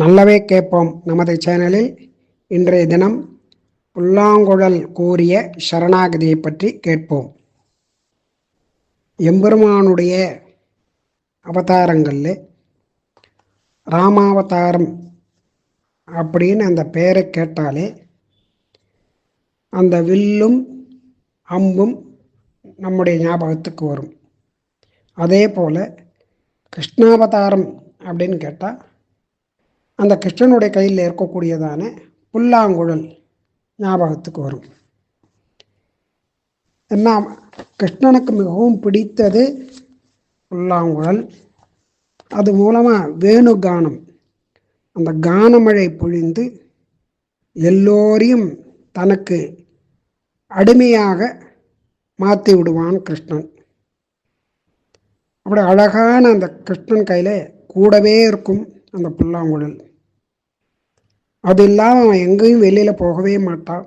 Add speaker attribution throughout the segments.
Speaker 1: நல்லவே கேட்போம் நமது சேனலில். இன்றைய தினம் புல்லாங்குழல் கூறிய சரணாகதியை பற்றி கேட்போம். எம்பெருமானுடைய அவதாரங்களில் ராமாவதாரம் அப்படின்னு அந்த பெயரை கேட்டாலே அந்த வில்லும் அம்பும் நம்முடைய ஞாபகத்துக்கு வரும். அதே போல் கிருஷ்ணாவதாரம் அப்படின்னு கேட்டால் அந்த கிருஷ்ணனுடைய கையில் இருக்கக்கூடியதான புல்லாங்குழல் ஞாபகத்துக்கு வரும். என்ன கிருஷ்ணனுக்கு மிகவும் பிடித்தது புல்லாங்குழல். அது மூலமாக வேணு கானம் அந்த கானமழை பொழிந்து எல்லோரையும் தனக்கு அடிமையாக மாற்றி விடுவான் கிருஷ்ணன். அப்படி அழகான அந்த கிருஷ்ணன் கையில் கூடவே இருக்கும் அந்த புல்லாங்குழல். அது இல்லாமல் அவன் எங்கேயும் வெளியில் போகவே மாட்டான்.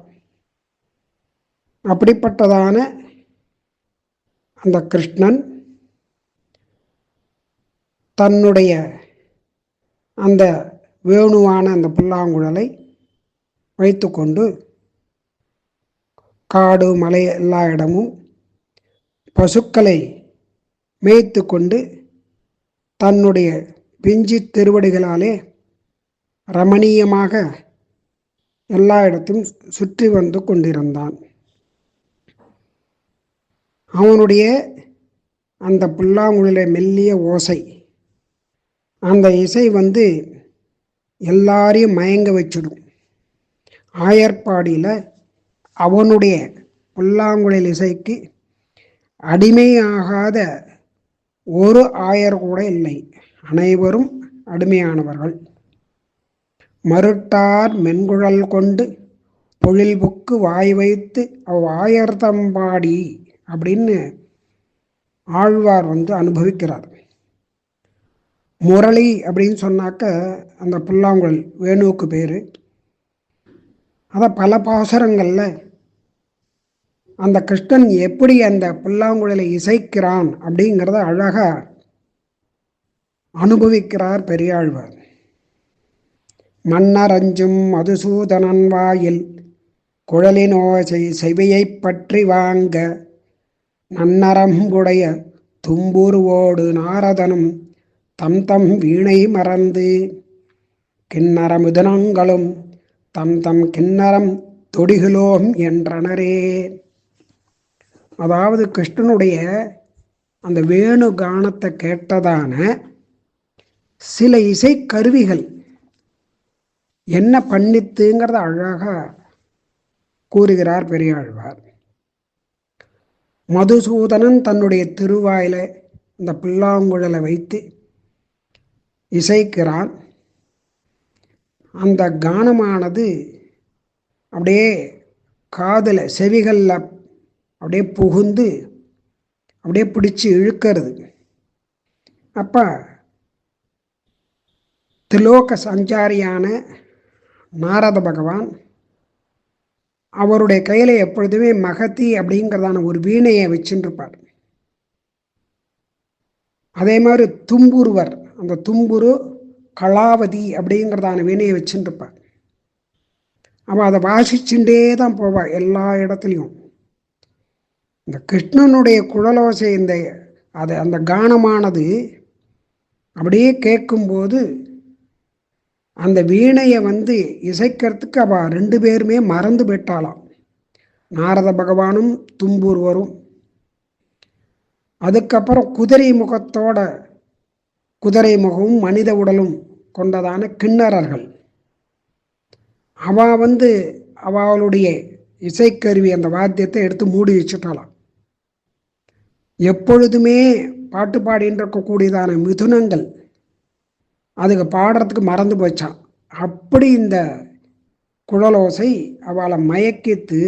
Speaker 1: அப்படிப்பட்டதான அந்த கிருஷ்ணன் தன்னுடைய அந்த வேணுவான அந்த புல்லாங்குழலை வைத்துக்கொண்டு காடு மலை எல்லா இடமும் பசுக்களை மேய்த்து கொண்டு தன்னுடைய பிஞ்சி திருவடிகளாலே ரமணீயமாக எல்லா இடத்தையும் சுற்றி வந்து கொண்டிருந்தான். அவனுடைய அந்த புல்லாங்குழல மெல்லிய ஓசை. அந்த இசை வந்து எல்லாரையும் மயங்க வச்சிடும். ஆயர்பாடியில் அவனுடைய புல்லாங்குழல் இசைக்கு அடிமையாகாத ஒரு ஆயர் கூட இல்லை. அனைவரும் அடிமையானவர்கள். மறுட்டார் மென்குழல் கொண்டு பொழில்புக்கு வாய் வைத்து அவ்வாயர்தம்பாடி அப்படின்னு ஆழ்வார் வந்து அனுபவிக்கிறார். முரளி அப்படின்னு சொன்னாக்க அந்த புல்லாங்குழல் வேணுவுக்கு பேர். அதை பல பாசுரங்களில் அந்த கிருஷ்ணன் எப்படி அந்த புல்லாங்குழலை இசைக்கிறான் அப்படிங்கிறத அழகாக அனுபவிக்கிறார் பெரியாழ்வார். மன்னரஞ்சும் மதுசூதனன் வாயில் குழலினோசை செவியைப் பற்றி வாங்க நன்னரங்குடைய தும்புருவோடு நாரதனும் தம் தம் வீணை மறந்து கிண்ணரமுதனங்களும் தம் தம் கிண்ணரம் தொடிகளோம் என்றனரே. அதாவது கிருஷ்ணனுடைய அந்த வேணு கானத்தை கேட்டதான சில இசைக்கருவிகள் என்ன பண்ணித்துங்கிறத அழகாக கூறுகிறார் பெரியாழ்வார். மதுசூதனன் தன்னுடைய திருவாயில இந்த புல்லாங்குழலை வைத்து இசைக்கிறான். அந்த கானமானது அப்படியே காதில் செவிகளில் அப்படியே புகுந்து அப்படியே பிடிச்சி இழுக்கிறது. அப்போ திலோக சஞ்சாரியான நாரத பகவான் அவருடைய கையில் எப்பொழுதுமே மகத்தி அப்படிங்கிறதான ஒரு வீணையை வச்சுருப்பார் அதே மாதிரி தும்புருவர் அந்த தும்புரு கலாவதி அப்படிங்கிறதான வீணையை வச்சுருப்பார் அவள் அதை வாசிச்சுட்டே தான் போவாள் எல்லா இடத்துலையும். இந்த கிருஷ்ணனுடைய குழலோசை இந்த அது அந்த கானமானது அப்படியே கேட்கும்போது அந்த வீணையை வந்து இசைக்கிறதுக்கு அவள் ரெண்டு பேருமே மறந்து விட்டாளாம் நாரத பகவானும் தும்பூர் வரும். அதுக்கப்புறம் குதிரை முகத்தோட குதிரை முகமும் மனித உடலும் கொண்டதான கிண்ணறர்கள். அவள் வந்து அவளுடைய இசைக்கருவி அந்த வாத்தியத்தை எடுத்து மூடி வச்சுட்டாளாம். எப்பொழுதுமே பாட்டு பாடின்னு இருக்கக்கூடியதான மிதுனங்கள் அதுக்கு பாடுறதுக்கு மறந்து போச்சான் அப்படி இந்த குழலோசை அவளை மயக்கித்து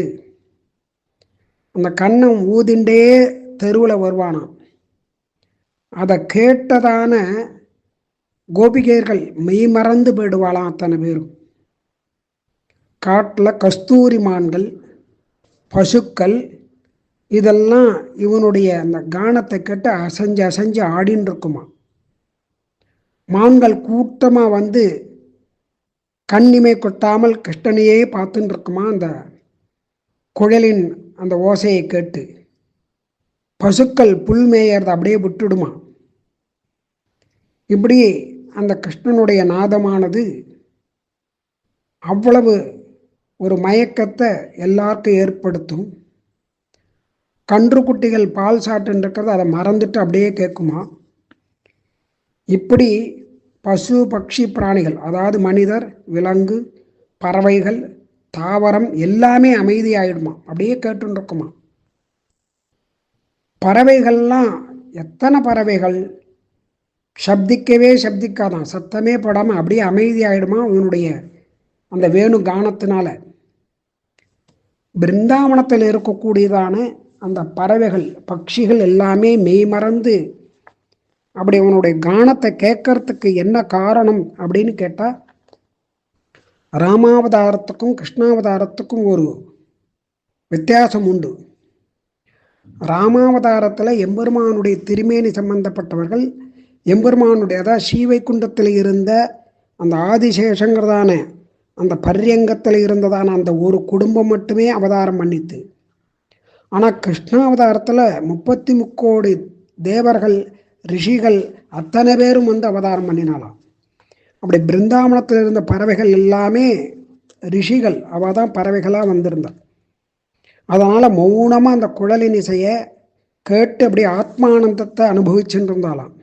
Speaker 1: அந்த கண்ணம் ஊதிண்டே தெருவில் வருவானாம். அதை கேட்டதான கோபிகையர்கள் மெய் மறந்து போயிடுவாளாம் அத்தனை பேரும். காட்டில் கஸ்தூரி மான்கள் பசுக்கள் இதெல்லாம் இவனுடைய அந்த கானத்தை கேட்டு அசைஞ்சு அசைஞ்சு ஆடின்னு இருக்குமா மான்கள் கூட்டமாக வந்து கண்ணிமை கொட்டாமல் கிருஷ்ணனையே பார்த்துட்டு இருக்குமா அந்த குழலின் அந்த ஓசையை கேட்டு. பசுக்கள் புல் மேயறதை அப்படியே விட்டுடுமா? இப்படி அந்த கிருஷ்ணனுடைய நாதமானது அவ்வளவு ஒரு மயக்கத்தை எல்லாருக்கும் ஏற்படுத்தும். கன்று குட்டிகள் பால் சாட்டுன்னு இருக்கிறது அதை மறந்துட்டு அப்படியே கேட்குமா? இப்படி பசு பட்சி பிராணிகள் அதாவது மனிதர் விலங்கு பறவைகள் தாவரம் எல்லாமே அமைதியாயிடுமா? அப்படியே கேட்டுருக்குமா பறவைகள்லாம் எத்தனை பறவைகள்? சப்திக்கவே சப்திக்காதான். சத்தமே படாமல் அப்படியே அமைதியாயிடுமா உன்னுடைய அந்த வேணு கானத்தினால பிருந்தாவனத்தில் இருக்கக்கூடியதான அந்த பறவைகள் பட்சிகள் எல்லாமே மெய்மறந்து அப்படி அவனுடைய கானத்தை கேட்கறதுக்கு என்ன காரணம் அப்படின்னு கேட்டால் ராமாவதாரத்துக்கும் கிருஷ்ணாவதாரத்துக்கும் ஒரு வித்தியாசம் உண்டு. ராமாவதாரத்தில் எம்பெருமானுடைய திருமேனி சம்பந்தப்பட்டவர்கள் எம்பெருமானுடைய அதாவது ஸ்ரீவைக்குண்டத்தில் இருந்த அந்த ஆதிசேஷங்கிறதான அந்த பர்யங்கத்தில் இருந்ததான அந்த ஒரு குடும்பம் மட்டுமே அவதாரம் பண்ணித்து. ஆனால் கிருஷ்ணாவதாரத்தில் முப்பத்தி முக்கோடி தேவர்கள் ரிஷிகள் அத்தனை பேரும் வந்து அவதாரம் பண்ணினாலாம் அப்படி பிருந்தாவனத்தில் இருந்த பறவைகள் எல்லாமே ரிஷிகள். அவள் தான் பறவைகளாக வந்திருந்தாள் அதனால் மௌனமாக அந்த குழலின் இசையை கேட்டு அப்படி ஆத்மானந்தத்தை அனுபவிச்சுட்டு இருந்தாலாம்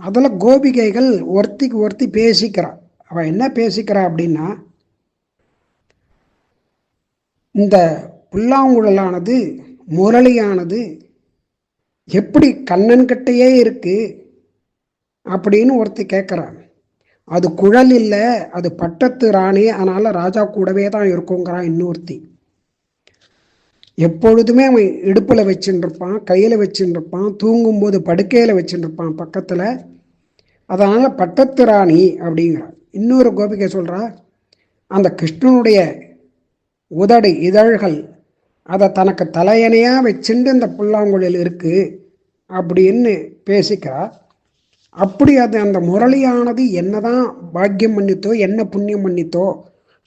Speaker 1: அதில் கோபிகைகள் ஒருத்திக்கு ஒருத்தி பேசிக்கிறா. அவள் என்ன பேசிக்கிறா அப்படின்னா இந்த புல்லாங்குழலானது முரளியானது எப்படி கண்ணன்கிட்டயே இருக்கு அப்படின்னு ஒருத்தி கேட்குறான் அது குழல் இல்லை அது பட்டத்து ராணி அதனால் ராஜா கூடவே தான் இருக்குங்கிறான் இன்னொருத்தி. எப்பொழுதுமே அவன் இடுப்பில் வச்சுருப்பான் கையில் வச்சுருப்பான் தூங்கும்போது படுக்கையில் வச்சுருப்பான் பக்கத்தில். அதனால் பட்டத்து ராணி அப்படிங்கிறான். இன்னொரு கோபிகை சொல்கிறா அந்த கிருஷ்ணனுடைய உதடு இதழ்கள் அதை தனக்கு தலையணையாக வச்சுண்டு இந்த புல்லாங்குழல் இருக்குது அப்படின்னு பேசிக்கிறா. அப்படி அது அந்த முரளியானது என்னதான் பாக்கியம் பண்ணித்தோ என்ன புண்ணியம் பண்ணித்தோ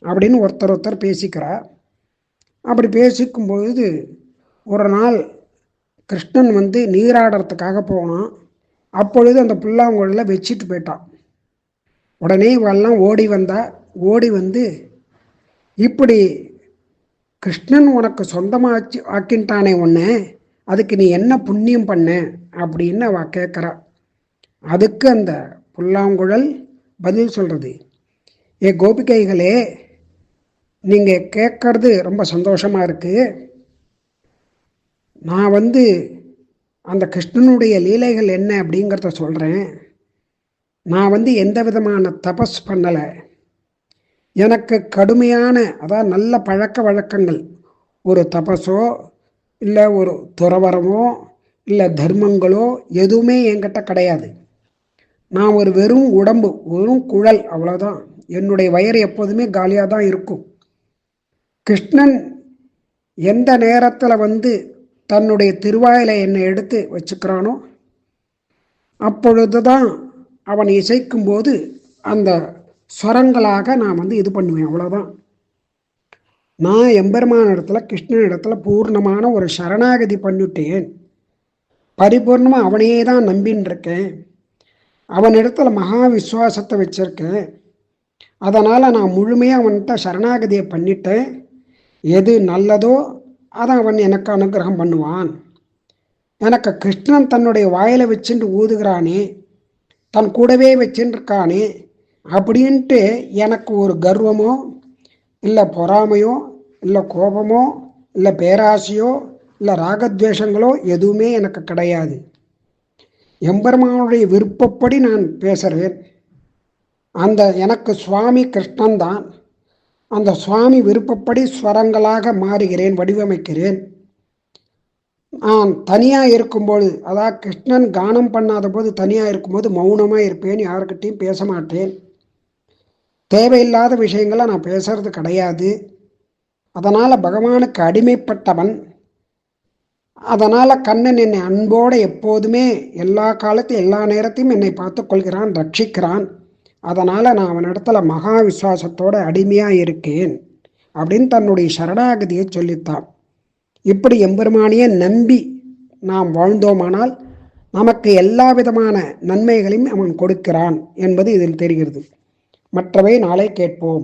Speaker 1: அப்படின்னு ஒருத்தர் ஒருத்தர் பேசிக்கிறா. அப்படி பேசிக்கும்பொழுது ஒரு நாள் கிருஷ்ணன் வந்து நீராடுறதுக்காக போனான். அப்பொழுது அந்த புல்லாங்குழல வச்சுட்டு போயிட்டான். உடனே இவெல்லாம் ஓடி வந்தா ஓடி வந்து இப்படி கிருஷ்ணன் உனக்கு சொந்தமாச்சு ஆக்கின்ட்டானே ஒன்று அதுக்கு நீ என்ன புண்ணியம் பண்ண? அப்படின்னு அவ கேட்குறா. அதுக்கு அந்த புல்லாங்குழல் பதில் சொல்கிறது ஏ கோபிகைகளே நீங்கள் கேட்கறது ரொம்ப சந்தோஷமாக இருக்குது நான் வந்து அந்த கிருஷ்ணனுடைய லீலைகள் என்ன அப்படிங்கிறத சொல்கிறேன் நான் வந்து எந்த விதமான தபஸ் பண்ணலை. எனக்கு கடுமையான அதாவது நல்ல பழக்க வழக்கங்கள். ஒரு தபஸோ இல்லை ஒரு துறவரமோ இல்லை தர்மங்களோ எதுவுமே என்கிட்ட கிடையாது. நான் ஒரு வெறும் உடம்பு வெறும் குழல் அவ்வளோதான் என்னுடைய வயிறு எப்போதுமே காலியாக தான் இருக்கும். கிருஷ்ணன் எந்த நேரத்தில் வந்து தன்னுடைய திருவாயில என்னை எடுத்து வச்சுக்கிறானோ அப்பொழுது தான் அவன் இசைக்கும்போது அந்த ஸ்வரங்களாக நான் வந்து இது பண்ணுவேன் அவ்வளோதான் நான் எம்பெருமான இடத்துல கிருஷ்ணன் இடத்துல பூர்ணமான ஒரு சரணாகதி பண்ணிட்டேன். பரிபூர்ணமாக அவனையே தான் நம்பின்னு இருக்கேன் அவனிடத்துல மகா விஸ்வாசத்தை வச்சுருக்கேன். அதனால் நான் முழுமையாக அவன்கிட்ட சரணாகதியை பண்ணிட்டேன். எது நல்லதோ அதை அவன் எனக்கு அனுகிரகம் பண்ணுவான். எனக்கு கிருஷ்ணன் தன்னுடைய வாயில வச்சுட்டு ஊதுகிறானே தன் கூடவே வச்சுருக்கானே அப்படின்ட்டு எனக்கு ஒரு கர்வமோ இல்லை பொறாமையோ இல்லை கோபமோ இல்லை பேராசையோ இல்லை ராகத்வேஷங்களோ எதுவுமே எனக்கு கிடையாது. எம்பெருமானுடைய விருப்பப்படி நான் பேசுகிறேன் அந்த எனக்கு சுவாமி கிருஷ்ணன் தான். அந்த சுவாமி விருப்பப்படி ஸ்வரங்களாக மாறுகிறேன் வடிவமைக்கிறேன். நான் தனியாக இருக்கும்போது அதாவது கிருஷ்ணன் கானம் பண்ணாத போது தனியாக இருக்கும்போது மௌனமாக இருப்பேன் யாருக்கிட்டையும் பேச மாட்டேன். தேவையில்லாத விஷயங்களை நான் பேசுறது கிடையாது. அதனால் பகவானுக்கு அடிமைப்பட்டவன். அதனால் கண்ணன் என்னை அன்போடு எப்போதுமே எல்லா காலத்தையும் எல்லா நேரத்தையும் என்னை பார்த்துக்கொள்கிறான் ரட்சிக்கிறான். அதனால் நான் அவனிடத்துல மகா விசுவாசத்தோட அடிமையாக இருக்கேன் அப்படின்னு தன்னுடைய சரணாகதியை சொல்லித்தான். இப்படி எம்பெருமானியை நம்பி நாம் வாழ்ந்தோமானால் நமக்கு எல்லா விதமான நன்மைகளையும் அவன் கொடுக்கிறான் என்பது இதில் தெரிகிறது. மற்றவை நாளை கேட்போம்.